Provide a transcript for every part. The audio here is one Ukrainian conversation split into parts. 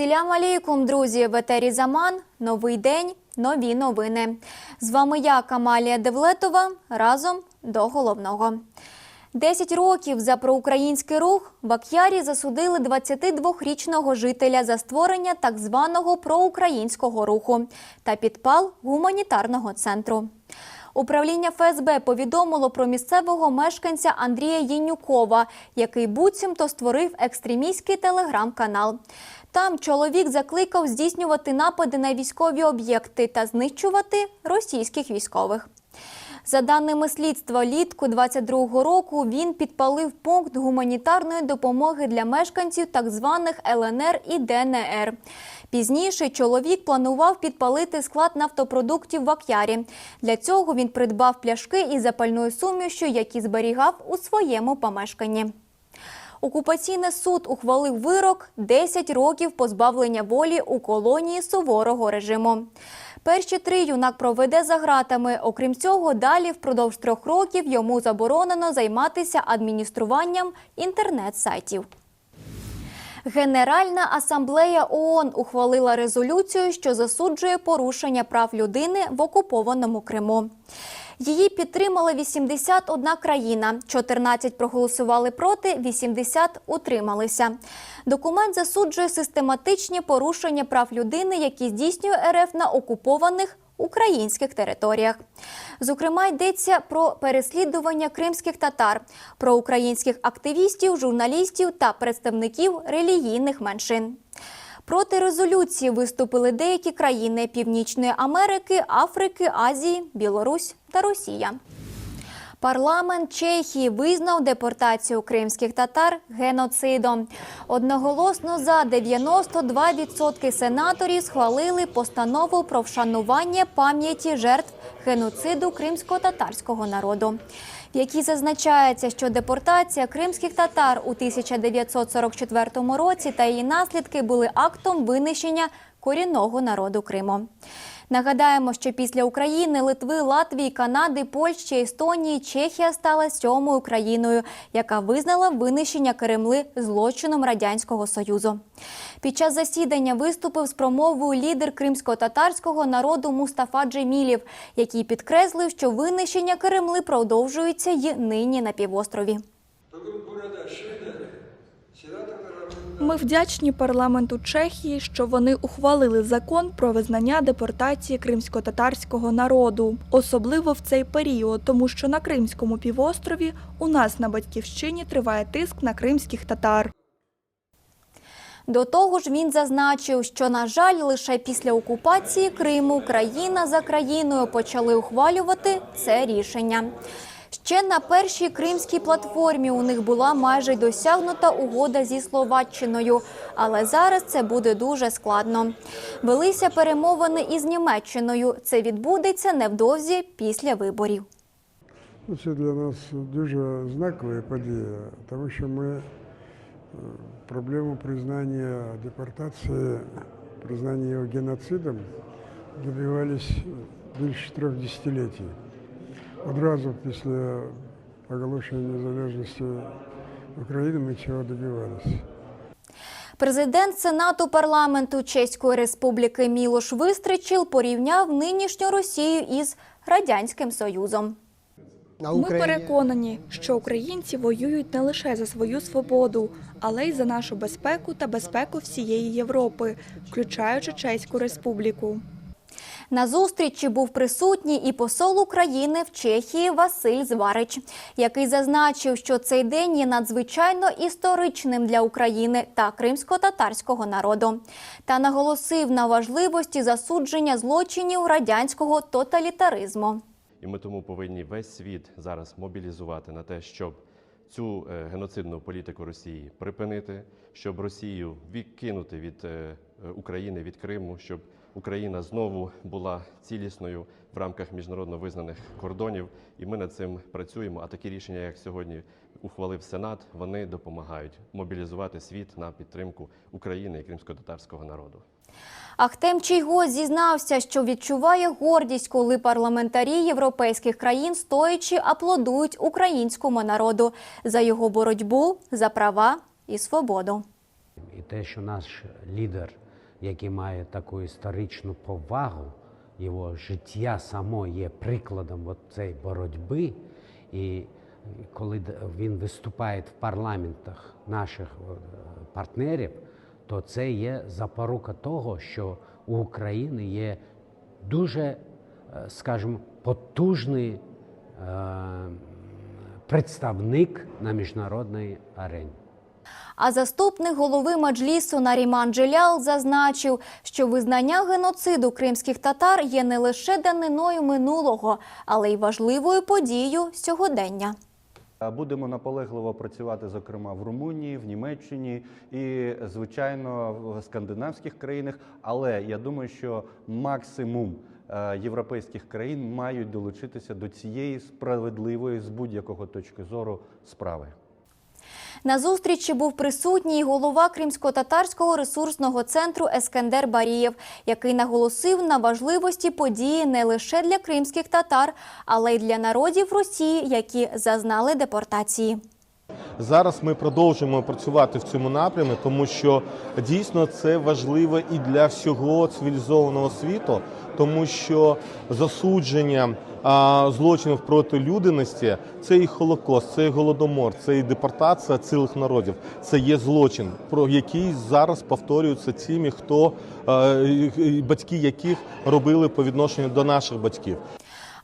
Сілям алейкум, друзі, в етері Заман. Новий день, нові новини. З вами я, Камалія Девлетова. Разом до головного. Десять років за проукраїнський рух в Ак'ярі засудили 22-річного жителя за створення так званого проукраїнського руху та підпал гуманітарного центру. Управління ФСБ повідомило про місцевого мешканця Андрія Єнюкова, який буцімто створив екстремістський телеграм-канал. Там чоловік закликав здійснювати напади на військові об'єкти та знищувати російських військових. За даними слідства, літку 22-го року він підпалив пункт гуманітарної допомоги для мешканців так званих ЛНР і ДНР. Пізніше чоловік планував підпалити склад нафтопродуктів в Ак'ярі. Для цього він придбав пляшки із запальною сумішю, які зберігав у своєму помешканні. Окупаційний суд ухвалив вирок 10 років позбавлення волі у колонії суворого режиму. Перші три юнак проведе за ґратами. Окрім цього, далі впродовж трьох років йому заборонено займатися адмініструванням інтернет-сайтів. Генеральна асамблея ООН ухвалила резолюцію, що засуджує порушення прав людини в окупованому Криму. Її підтримала 81 країна, 14 проголосували проти, 80 утрималися. Документ засуджує систематичні порушення прав людини, які здійснює РФ на окупованих українських територіях. Зокрема, йдеться про переслідування кримських татар, про українських активістів, журналістів та представників релігійних меншин. Проти резолюції виступили деякі країни Північної Америки, Африки, Азії, Білорусь та Росія. Парламент Чехії визнав депортацію кримських татар геноцидом. Одноголосно за 92% сенаторів схвалили постанову про вшанування пам'яті жертв геноциду кримсько-татарського народу, в якій зазначається, що депортація кримських татар у 1944 році та її наслідки були актом винищення корінного народу Криму. Нагадаємо, що після України, Литви, Латвії, Канади, Польщі, Естонії, Чехія стала сьомою країною, яка визнала винищення Кремли злочином радянського союзу. Під час засідання виступив з промовою лідер кримсько-татарського народу Мустафа Джемілів, який підкреслив, що винищення Кремли продовжується й нині на півострові. Ми вдячні парламенту Чехії, що вони ухвалили закон про визнання депортації кримсько-татарського народу, особливо в цей період, тому що на Кримському півострові у нас на батьківщині триває тиск на кримських татар. До того ж, він зазначив, що, на жаль, лише після окупації Криму країна за країною почали ухвалювати це рішення. Ще на першій кримській платформі у них була майже досягнута угода зі Словаччиною, але зараз це буде дуже складно. Велися перемовини із Німеччиною. Це відбудеться невдовзі після виборів. Ну, Це для нас дуже знакова подія, тому що ми е, проблему признання депортації, признання його геноцидом добивались більше трьох десятилітій. Одразу після оголошення незалежності України ми цього добивалися. Президент Сенату парламенту Чеської Республіки Мілош Вистричил порівняв нинішню Росію із радянським союзом. Ми переконані, що українці воюють не лише за свою свободу, але й за нашу безпеку та безпеку всієї Європи, включаючи Чеську Республіку. На зустрічі був присутній і посол України в Чехії Василь Зварич, який зазначив, що цей день є надзвичайно історичним для України та кримсько-татарського народу, та наголосив на важливості засудження злочинів радянського тоталітаризму. І ми тому повинні весь світ зараз мобілізувати на те, щоб цю е, геноцидну політику Росії припинити, щоб Росію відкинути від е, е, України, від Криму, щоб Україна знову була цілісною в рамках міжнародно визнаних кордонів. І ми над цим працюємо. А такі рішення, як сьогодні ухвалив Сенат, вони допомагають мобілізувати світ на підтримку України і кримсько-татарського народу. Ахтем Чийго зізнався, що відчуває гордість, коли парламентарі європейських країн стоячи аплодують українському народу за його боротьбу за права і свободу. І те, що наш лідер який має таку історичну повагу, його життя само є прикладом цієї боротьби. І коли він виступає в парламентах наших е, партнерів, то це є запорука того, що у України є дуже, е, скажімо, потужний е, представник на міжнародній арені. А заступник голови Маджлісу Наріман Джилял зазначив, що визнання геноциду кримських татар є не лише даниною минулого, але й важливою подією сьогодення. Будемо наполегливо працювати, зокрема в Румунії, в Німеччині і, звичайно, в скандинавських країнах. Але я думаю, що максимум е, європейських країн мають долучитися до цієї справедливої з будь-якого точки зору справи. На зустрічі був присутній голова Кримсько-татарського ресурсного центру Ескендер Барієв, який наголосив на важливості події не лише для кримських татар, але й для народів Росії, які зазнали депортації. Зараз ми продовжуємо працювати в цьому напрямі, тому що дійсно це важливо і для всього цивілізованого світу, тому що засудження злочинів проти людяності це і Холокост, це і голодомор, це і депортація цілих народів. Це є злочин, про який зараз повторюються тими, хто е, батьки яких робили по відношенню до наших батьків.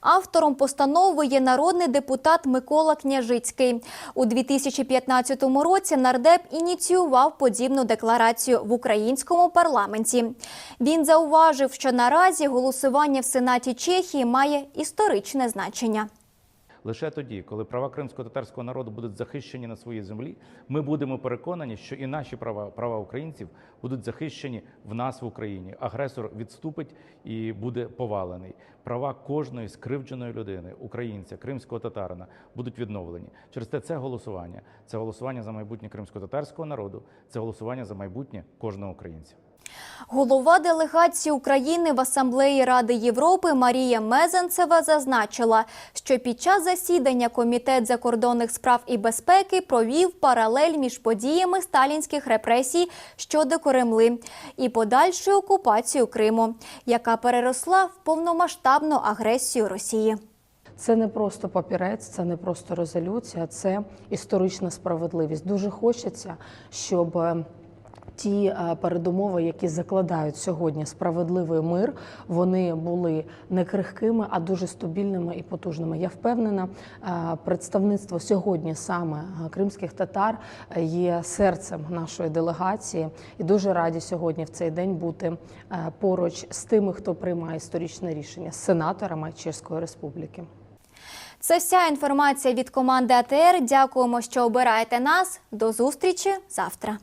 Автором постанови є народний депутат Микола Княжицький. У 2015 році нардеп ініціював подібну декларацію в українському парламенті. Він зауважив, що наразі голосування в Сенаті Чехії має історичне значення. Лише тоді, коли права кримсько-татарського народу будуть захищені на своїй землі, ми будемо переконані, що і наші права, права українців будуть захищені в нас в Україні. Агресор відступить і буде повалений. Права кожної скривдженої людини, українця, кримського татарина, будуть відновлені. Через те це голосування. Це голосування за майбутнє кримсько-татарського народу, це голосування за майбутнє кожного українця. Голова делегації України в Асамблеї Ради Європи Марія Мезенцева зазначила, що під час засідання Комітет закордонних справ і безпеки провів паралель між подіями сталінських репресій щодо Кремли і подальшою окупацією Криму, яка переросла в повномасштабну агресію Росії. Це не просто папірець, це не просто резолюція, це історична справедливість. Дуже хочеться, щоб е, ті е, передумови, які закладають сьогодні справедливий мир, вони були не крихкими, а дуже стабільними і потужними. Я впевнена, е, представництво сьогодні саме е, кримських татар є серцем нашої делегації, і дуже раді сьогодні в цей день бути поруч з тими, хто приймає історичне рішення з сенаторами Чеської Республіки. Це вся інформація від команди АТР. Дякуємо, що обираєте нас. До зустрічі завтра.